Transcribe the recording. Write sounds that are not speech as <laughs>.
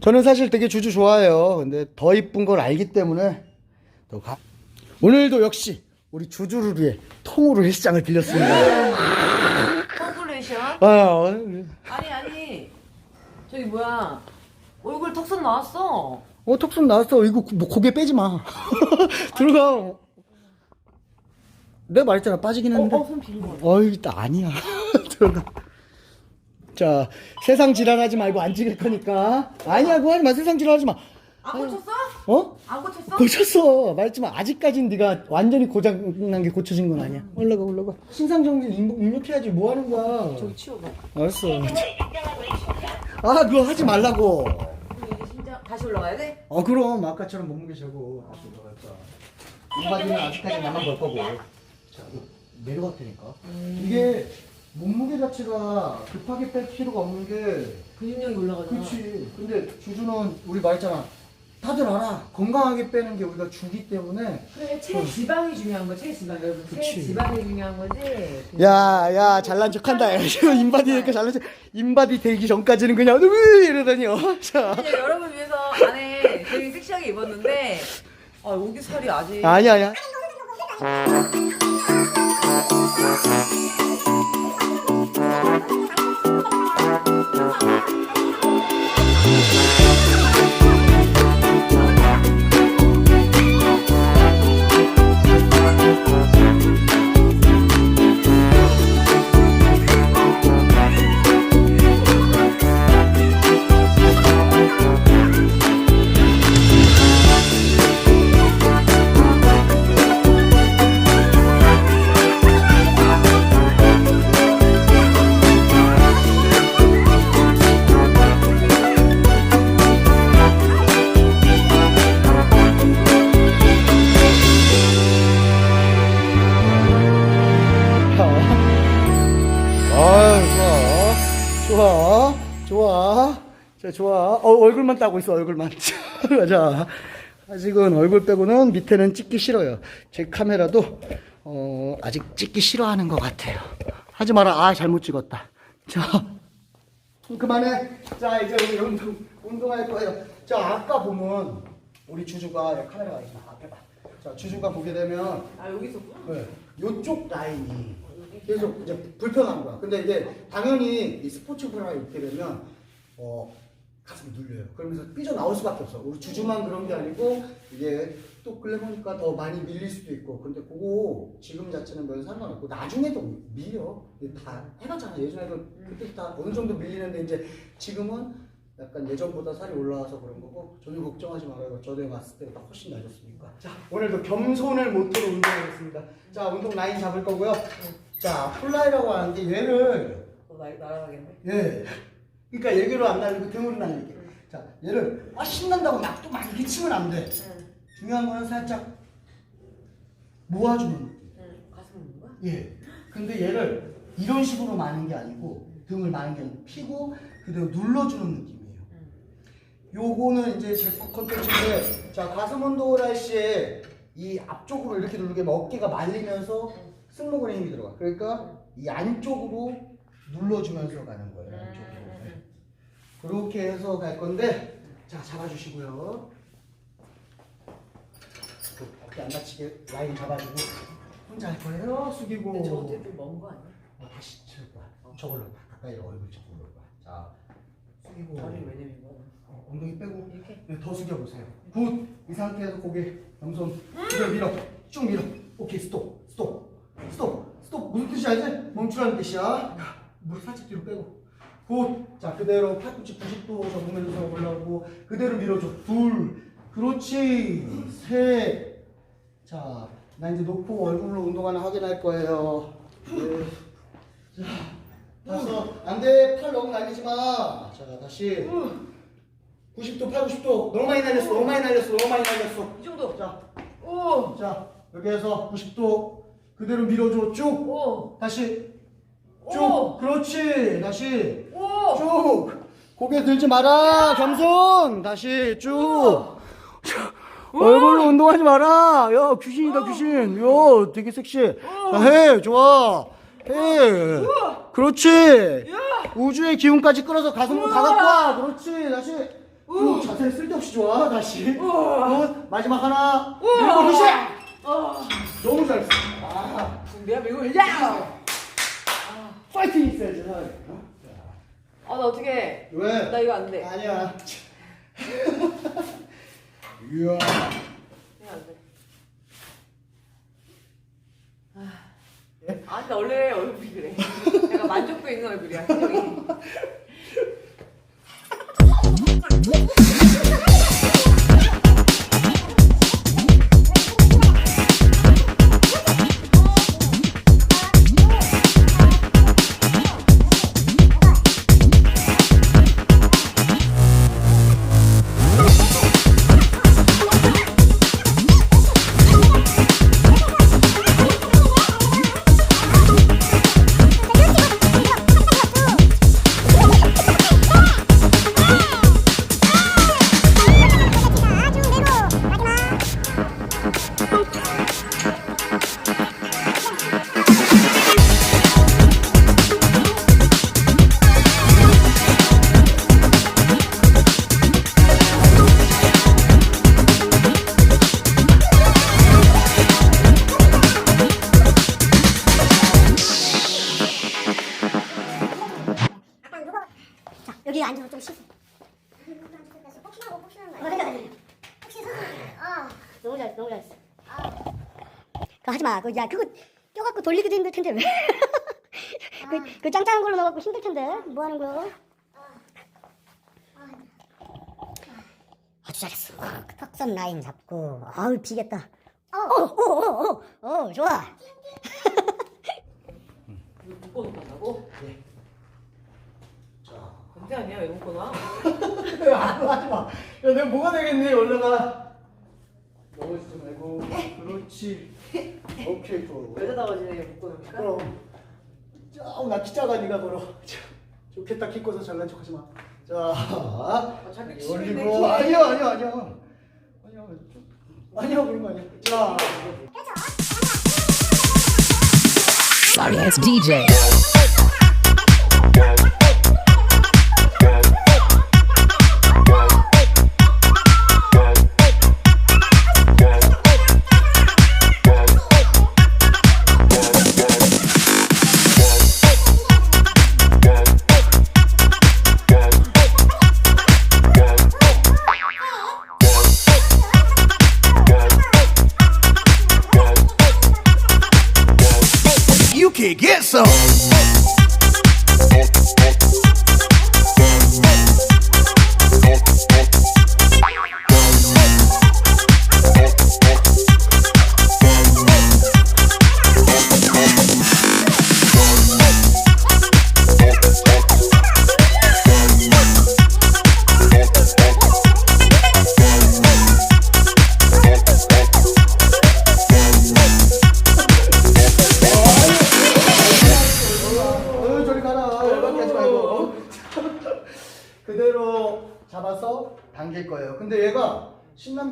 저는 사실 되게 주주 좋아해요. 근데 더 이쁜 걸 알기 때문에 또 가. 오늘도 역시 우리 주주를 위해 통으로 헬스장을 빌렸습니다. 컴플레이션? 아, 아니 아니 저기 뭐야 얼굴 턱선 나왔어 어, 턱선 나왔어. 이거 고- 뭐 고개 빼지 마. <laughs> 들어가. 내가 말했잖아. 빠지긴 했는데. 어손 거 어이, 나 아니야. <laughs> 들어가. 자, 세상 지랄하지 말고 안 찍을 거니까. 아니야, 그거 하지 마. 세상 지랄하지 마. 안 고쳤어? 어? 안 고쳤어? 고쳤어. 말했지만 아직까진 네가 완전히 고장난 게 고쳐진 건 아니야. 올라가, 올라가. 신상정지 입- 입력해야지. 뭐 하는 거야? 저기 치워봐 알았어. 아, 그거 하지 말라고. 다시 올라가야 돼? 어, 그럼 아까처럼 몸무게 재고 다시 올라갈 거야. 이 바지는 아직까지 나만 걸 거고. 자, 이거 내려갈 테니까. 이게 몸무게 자체가 급하게 뺄 필요가 없는 게 근육량이 올라가잖아 그렇지. 근데 주주는 우리 말했잖아. 다들 알아. 건강하게 빼는 게 우리가 주기 때문에. 그래 체지방이 중요한 거 체지방 여러분 그치. 체지방이 중요한 거지 야, 야, 잘난 척한다. <laughs> 인바디 이렇게 잘난 척. 인바디 되기 전까지는 그냥 으 이러더니 어. 자. 이제 여러분 위해서 안에 되게 섹시하게 입었는데 아 여기 살이 아직 아니야, 아니야. 아, 좋아. 좋아. 좋아. 자, 좋아. 어, 얼굴만 따고 있어, 얼굴만. <laughs> 자, 아직은 얼굴 빼고는 밑에는 찍기 싫어요. 제 카메라도, 어, 아직 찍기 싫어하는 것 같아요. 하지 마라. 아, 잘못 찍었다. 자, 그만해. 자, 이제 우리 운동, 운동할 거예요. 자, 아까 보면, 우리 주주가, 야, 카메라가 있다. 앞에 봐. 자, 주주가 보게 되면, 아 여기 있었구나 네. 요쪽 라인이 계속 이제 불편한 거야. 근데 이제 당연히 이 스포츠 브라 입게 되면 어 가슴이 눌려요. 그러면서 삐져 나올 수밖에 없어. 우리 주주만 그런 게 아니고 이게 또 글래머니까 더 많이 밀릴 수도 있고. 근데 그거 지금 자체는 별 상관없고 나중에도 밀려. 다 해봤잖아. 예전에도 그때 다 어느 정도 밀리는데 이제 지금은 약간 예전보다 살이 올라와서 그런 거고 전혀 걱정하지 말아요. 전에 왔을 때보다 훨씬 나아졌으니까. 자 오늘도 겸손을 모토로 운동하겠습니다. 자 운동 라인 잡을 거고요. 자 플라이라고 하는데 얘를 어, 나 날아가겠네 예. 그러니까 얘기로 안 날리고 등으로 날리게. 자 얘를 아 신난다고 막또막 이렇게 치면 안 돼. 응, 중요한 거는 살짝 모아주는 느낌. 응. 가슴 거야? 예. 근데 얘를 이런 식으로 마는 게 아니고 등을 마는 게 아니고 피고 그대로 눌러주는 느낌이에요. 요거는 이제 제품 컨텐츠인데 자 가슴 운동을 할 시에 이 앞쪽으로 이렇게 누르게 하면 어깨가 말리면서 승모근에 힘이 들어가. 그러니까 이 안쪽으로 눌러주면서 가는 거예요. 안쪽으로. 네. 그렇게 해서 갈 건데 자 잡아주시고요. 그 어깨 안 다치게 라인 잡아주고 혼자 할 거예요. 숙이고. 근데 저거 되게 먼거 아니야? 어, 다시 칠 거야. 저걸로 가까이 얼굴 저걸로 올 거야. 자 숙이고. 다리 왜 내민 거야? 어, 엉덩이 빼고 이렇게? 네, 더 숙여보세요. 굿! 이 상태에서 고개, 양손, 그대로 밀어. 쭉 밀어. 오케이, 스톱. 무슨 뜻이 알지? 멈추라는 뜻이야. 무릎 살짝 뒤로 빼고. 굿! 자, 그대로 팔꿈치 90도 접으면서 올라오고, 그대로 밀어줘. 둘, 그렇지. 셋. 자, 나 이제 놓고 얼굴로 운동하나 확인할 거예요. 네. 자, 다섯. 안 돼. 팔 너무 날리지 마. 자, 다시. 90도, 8, 90도. 너무 많이 날렸어, 너무 많이 날렸어, 너무 많이 날렸어. 이 정도 자, 오! 자, 여기에서 90도 그대로 밀어줘. 쭉. 오! 다시. 쭉. 오! 그렇지. 다시. 오! 쭉. 고개 들지 마라. 겸손. 다시. 쭉. 얼굴로 운동하지 마라. 야, 귀신이다, 귀신. 야, 되게 섹시해. 자, 해. 좋아. 해. 그렇지. 우주의 기운까지 끌어서 가슴으로 다 갖고 와. 그렇지. 다시. 오, 자세 쓸데없이 좋아 다시. 어, 마지막 하나. 밀고 시작. 아, 내가 밀고 야. 파이팅 있어야지. 어? 아 나 어떻게? 왜? 나 이거 안 돼. 아니야. <laughs> 이야. 이거 안 돼. 예? 아, 나 원래 얼굴이 그래. 약간 만족도 있는 얼굴이야. 표정이. <laughs> 앉아서 좀 쉬세요. 혹시나. 혹시 아, 너무 잘했어, 너무 잘했어. 그거 하지 마. 그, 야, 그거 껴갖고 돌리기도 힘들 텐데 왜? 그, 그 짱짱한 걸로 넣어갖고 힘들 텐데 뭐 하는 거야? 아주 잘했어. 턱선 라인 잡고, 아우 비겠다. 어, 어, 어, 어, 어, 좋아. 이거 묶어놓는다고? 자. 언제 아니야? <laughs> 왜 묶어놔? 안 하지 마. 야, 내가 뭐가 되겠니? 올라가. 넘어지지 말고. 그렇지. 오케이, 좋아. 여자다워지네 이거 묶어놓으니까. 그럼. 자, 어, 나 키자가 니가 걸어. 자, 좋겠다 키 커서 잘난 척하지 마. 자, 자기 치는데 올리고 키에. 아니야, 아니야, 아니야. 아니야, 좀- 아니야, 그런 거 아니야. 자, Sorry ass DJ. Get some. 당길 거예요. 근데 얘가 신난다.